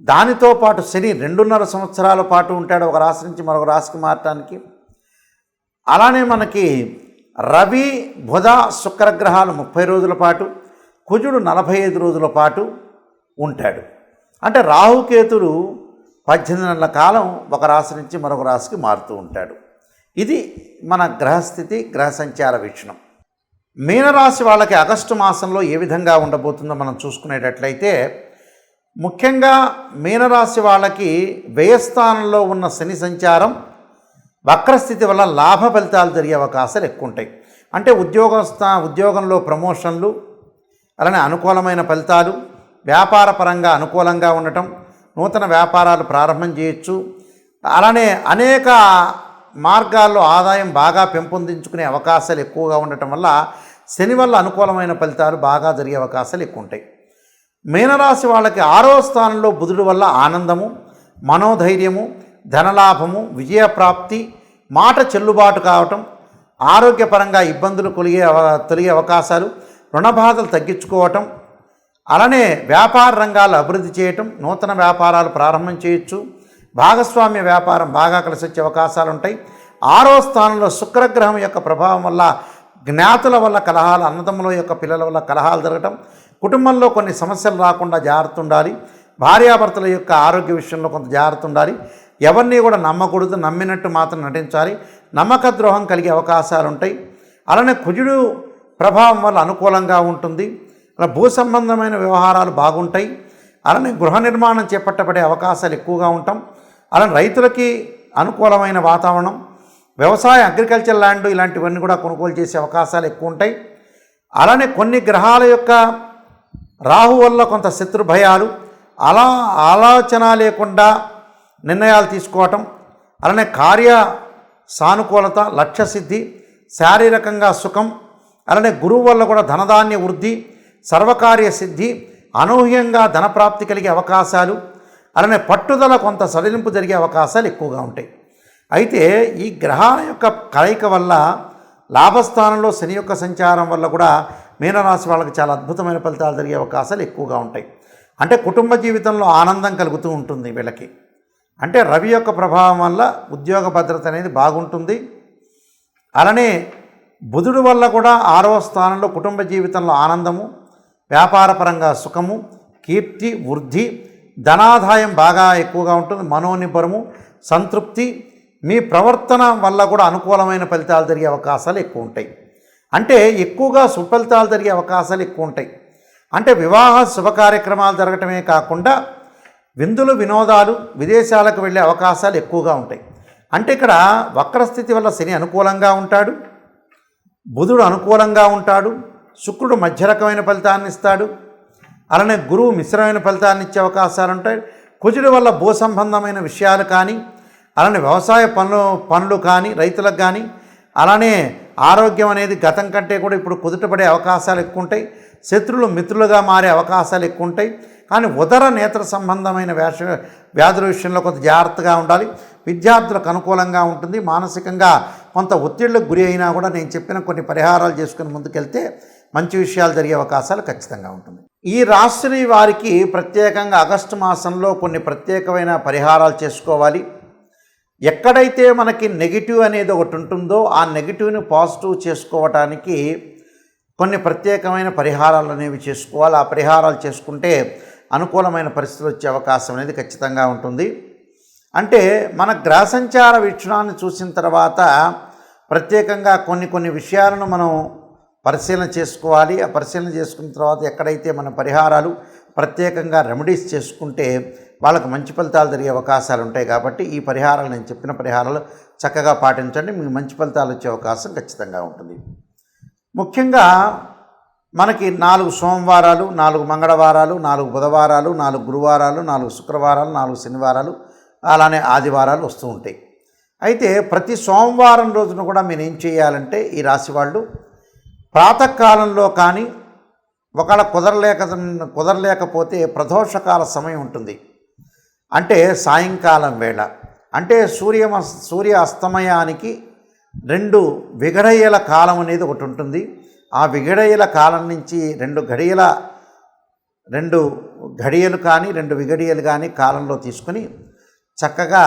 దానితో పాటు శని రెండున్నర సంవత్సరాల పాటు ఉంటాడు ఒక రాశి నుంచి మరొక రాశికి మారటానికి. అలానే మనకి రవి బుధ శుక్రగ్రహాలు ముప్పై రోజుల పాటు కుజుడు నలభై ఐదు రోజుల పాటు ఉంటాడు. అంటే రాహుకేతుడు పద్దెనిమిది నెలల కాలం ఒక రాశి నుంచి మరొక రాశికి మారుతూ ఉంటాడు. ఇది మన గ్రహస్థితి గ్రహ సంచార వీక్షణం. మీనరాశి వాళ్ళకి ఆగస్టు మాసంలో ఏ విధంగా ఉండబోతుందో మనం చూసుకునేటట్లయితే ముఖ్యంగా మీనరాశి వాళ్ళకి వ్యయస్థానంలో ఉన్న శని సంచారం వక్రస్థితి వల్ల లాభ ఫలితాలు జరిగే అవకాశాలు ఎక్కువ ఉంటాయి అంటే ఉద్యోగస్థ ఉద్యోగంలో ప్రమోషన్లు అలానే అనుకూలమైన ఫలితాలు వ్యాపార పరంగా అనుకూలంగా ఉండటం నూతన వ్యాపారాలు ప్రారంభం చేయొచ్చు. అలానే అనేక మార్గాల్లో ఆదాయం బాగా పెంపొందించుకునే అవకాశాలు ఎక్కువగా ఉండటం వల్ల శని వల్ల అనుకూలమైన ఫలితాలు బాగా జరిగే అవకాశాలు ఎక్కువ ఉంటాయి మీనరాశి వాళ్ళకి ఆరో స్థానంలో బుధుడు వల్ల ఆనందము మనోధైర్యము ధనలాభము విజయప్రాప్తి మాట చెల్లుబాటు కావటం ఆరోగ్యపరంగా ఇబ్బందులు కొలిగే తొలిగే అవకాశాలు రుణబాధలు తగ్గించుకోవటం అలానే వ్యాపార రంగాలు అభివృద్ధి చేయటం నూతన వ్యాపారాలు ప్రారంభం చేయొచ్చు భాగస్వామ్య వ్యాపారం బాగా కలిసి వచ్చే అవకాశాలు ఉంటాయి. ఆరో స్థానంలో శుక్రగ్రహం యొక్క ప్రభావం వల్ల జ్ఞాతుల వల్ల కలహాలు అన్నదమ్ముల యొక్క పిల్లల వల్ల కలహాలు జరగటం కుటుంబంలో కొన్ని సమస్యలు రాకుండా జాగ్రత్త ఉండాలి భార్యాభర్తల యొక్క ఆరోగ్య విషయంలో కొంత జాగ్రత్త ఉండాలి ఎవరిని కూడా నమ్మకూడదు నమ్మినట్టు మాత్రం నటించాలి. నమ్మక ద్రోహం కలిగే అవకాశాలు ఉంటాయి అలానే కుజుడు ప్రభావం వల్ల అనుకూలంగా ఉంటుంది. అలా భూ సంబంధమైన వ్యవహారాలు బాగుంటాయి. అలానే గృహ నిర్మాణం చేపట్టబడే అవకాశాలు ఎక్కువగా ఉంటాం. అలానే రైతులకి అనుకూలమైన వాతావరణం వ్యవసాయ అగ్రికల్చర్ ల్యాండ్ ఇలాంటివన్నీ కూడా కొనుగోలు చేసే అవకాశాలు ఎక్కువ ఉంటాయి అలానే కొన్ని గ్రహాల యొక్క రాహు వల్ల కొంత శత్రు భయాలు అలా ఆలోచన లేకుండా నిర్ణయాలు తీసుకోవటం అలానే కార్య సానుకూలత లక్ష్య సిద్ధి శారీరకంగా సుఖం అలానే గురువు వల్ల కూడా ధనధాన్య వృద్ధి సర్వకార్య సిద్ధి అనూహ్యంగా ధనప్రాప్తి కలిగే అవకాశాలు అలానే పట్టుదల కొంత సడలింపు జరిగే అవకాశాలు ఎక్కువగా ఉంటాయి. అయితే ఈ గ్రహాల యొక్క కలయిక వల్ల లాభస్థానంలో శని యొక్క సంచారం వల్ల కూడా మీనరాశి వాళ్ళకి చాలా అద్భుతమైన ఫలితాలు జరిగే అవకాశాలు ఎక్కువగా ఉంటాయి. అంటే కుటుంబ జీవితంలో ఆనందం కలుగుతూ ఉంటుంది వీళ్ళకి. అంటే రవి యొక్క ప్రభావం వల్ల ఉద్యోగ భద్రత అనేది బాగుంటుంది. అలానే బుధుడు వల్ల కూడా ఆరవ స్థానంలో కుటుంబ జీవితంలో ఆనందము వ్యాపారపరంగా సుఖము కీర్తి వృద్ధి ధనాదాయం బాగా ఎక్కువగా ఉంటుంది మనోనిబ్బరము సంతృప్తి మీ ప్రవర్తన వల్ల కూడా అనుకూలమైన ఫలితాలు జరిగే అవకాశాలు ఎక్కువ ఉంటాయి. అంటే ఎక్కువగా సుఫలితాలు జరిగే అవకాశాలు ఎక్కువ ఉంటాయి అంటే వివాహ శుభ కార్యక్రమాలు జరగటమే కాకుండా విందులు వినోదాలు విదేశాలకు వెళ్ళే అవకాశాలు ఎక్కువగా ఉంటాయి. అంటే ఇక్కడ వక్రస్థితి వల్ల శని అనుకూలంగా ఉంటాడు బుధుడు అనుకూలంగా ఉంటాడు శుక్రుడు మధ్య రకమైన ఫలితాన్ని ఇస్తాడు అలానే గురువు మిశ్రమైన ఫలితాన్ని ఇచ్చే అవకాశాలు ఉంటాయి. కుజుడి వల్ల భూ సంబంధమైన విషయాలు కానీ అలానే వ్యవసాయ పనులు పనులు కానీ రైతులకు కానీ అలానే ఆరోగ్యం అనేది గతం కంటే కూడా ఇప్పుడు కుదుటపడే అవకాశాలు ఎక్కువ ఉంటాయి శత్రులు మిత్రులుగా మారే అవకాశాలు ఎక్కువ ఉంటాయి కానీ ఉదర నేత్ర సంబంధమైన వేష వ్యాధుల విషయంలో కొంత జాగ్రత్తగా ఉండాలి. విద్యార్థులకు అనుకూలంగా ఉంటుంది. మానసికంగా కొంత ఒత్తిళ్ళకు గురి అయినా కూడా నేను చెప్పిన కొన్ని పరిహారాలు చేసుకుని ముందుకెళ్తే మంచి విషయాలు జరిగే అవకాశాలు ఖచ్చితంగా ఉంటుంది. ఈ రాశి వారికి ప్రత్యేకంగా ఆగస్టు మాసంలో కొన్ని ప్రత్యేకమైన పరిహారాలు చేసుకోవాలి. ఎక్కడైతే మనకి నెగిటివ్ అనేది ఒకటి ఉంటుందో ఆ నెగిటివ్ని పాజిటివ్ చేసుకోవటానికి కొన్ని ప్రత్యేకమైన పరిహారాలు అనేవి చేసుకోవాలి. ఆ పరిహారాలు చేసుకుంటే అనుకూలమైన పరిస్థితులు వచ్చే అవకాశం అనేది ఖచ్చితంగా ఉంటుంది. అంటే మన గ్రహ సంచార వీక్షణాన్ని చూసిన తర్వాత ప్రత్యేకంగా కొన్ని కొన్ని విషయాలను మనం పరిశీలన చేసుకోవాలి. ఆ పరిశీలన చేసుకున్న తర్వాత ఎక్కడైతే మన పరిహారాలు ప్రత్యేకంగా రెమెడీస్ చేసుకుంటే వాళ్ళకు మంచి ఫలితాలు జరిగే అవకాశాలు ఉంటాయి కాబట్టి ఈ పరిహారాలు నేను చెప్పిన పరిహారాలు చక్కగా పాటించండి. మీకు మంచి ఫలితాలు వచ్చే అవకాశం ఖచ్చితంగా ఉంటుంది. ముఖ్యంగా మనకి నాలుగు సోమవారాలు నాలుగు మంగళవారాలు నాలుగు బుధవారాలు నాలుగు గురువారాలు నాలుగు శుక్రవారాలు నాలుగు శనివారాలు అలానే ఆదివారాలు వస్తూ ఉంటాయి. అయితే ప్రతి సోమవారం రోజున కూడా మీరు ఏం చేయాలంటే ఈ రాశి వాళ్ళు ప్రాతకాలంలో కానీ ఒకవేళ కుదరలేక కుదరలేకపోతే ప్రదోషకాల సమయం ఉంటుంది. అంటే సాయంకాలం వేళ. అంటే సూర్య సూర్య అస్తమయానికి రెండు విగడయ్యల కాలం అనేది ఒకటి ఉంటుంది. ఆ విగడయ్యల కాలం నుంచి రెండు ఘడియల రెండు ఘడియలు కానీ రెండు విగడియలు కానీ కాలంలో తీసుకుని చక్కగా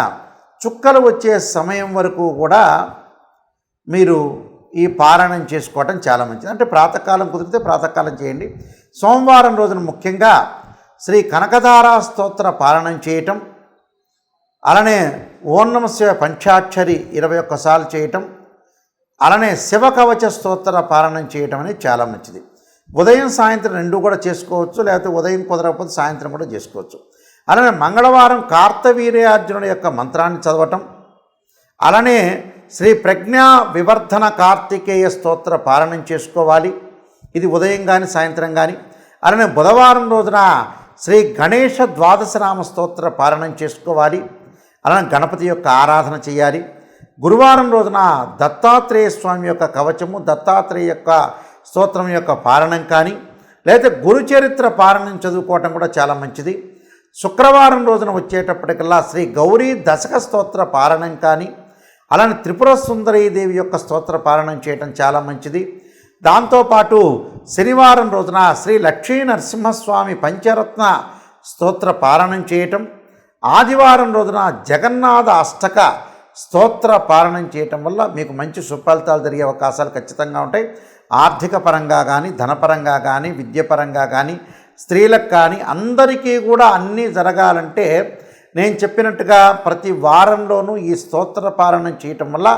చుక్కలు వచ్చే సమయం వరకు కూడా మీరు ఈ పారాయణం చేసుకోవటం చాలా మంచిది. అంటే ప్రాతకాలం కుదిరితే ప్రాతకాలం చేయండి. సోమవారం రోజున ముఖ్యంగా శ్రీ కనకదారా స్తోత్ర పారాయణం చేయటం అలానే ఓం శివ పంచాక్షరి ఇరవై ఒక్కసార్లు చేయటం అలానే శివ కవచ స్తోత్ర పారాయణం చేయటం అనేది చాలా మంచిది. ఉదయం సాయంత్రం రెండు కూడా చేసుకోవచ్చు లేకపోతే ఉదయం కుదరకపోతే సాయంత్రం కూడా చేసుకోవచ్చు. అలానే మంగళవారం కార్తవీర్యార్జునుడి యొక్క మంత్రాన్ని చదవటం అలానే శ్రీ ప్రజ్ఞా వివర్ధన కార్తికేయ స్తోత్ర పారాయణం చేసుకోవాలి. ఇది ఉదయం కానీ సాయంత్రం కానీ అలానే బుధవారం రోజున శ్రీ గణేష ద్వాదశరామ స్తోత్ర పారాయణం చేసుకోవాలి. అలానే గణపతి యొక్క ఆరాధన చేయాలి. గురువారం రోజున దత్తాత్రేయ స్వామి యొక్క కవచము దత్తాత్రేయ యొక్క స్తోత్రం యొక్క పారణం కానీ లేదా గురుచరిత్ర పారణం చదువుకోవటం కూడా చాలా మంచిది. శుక్రవారం రోజున వచ్చేటప్పటికల్లా శ్రీ గౌరీ దశక స్తోత్ర పారణం కానీ అలానే త్రిపుర సుందరీదేవి యొక్క స్తోత్ర పారణం చేయటం చాలా మంచిది. దాంతోపాటు శనివారం రోజున శ్రీ లక్ష్మీ నరసింహస్వామి పంచరత్న స్తోత్ర పారణం చేయటం ఆదివారం రోజున జగన్నాథ అష్టక స్తోత్ర పారణం చేయటం వల్ల మీకు మంచి సుఫలితాలు జరిగే అవకాశాలు ఖచ్చితంగా ఉంటాయి. ఆర్థిక పరంగా కానీ ధనపరంగా కానీ విద్యపరంగా కానీ స్త్రీలకు కానీ అందరికీ కూడా అన్నీ జరగాలంటే నేను చెప్పినట్టుగా ప్రతి వారంలోనూ ఈ స్తోత్ర పారణం చేయటం వల్ల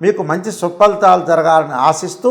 మీకు మంచి సుఫలితాలు జరగాలని ఆశిస్తూ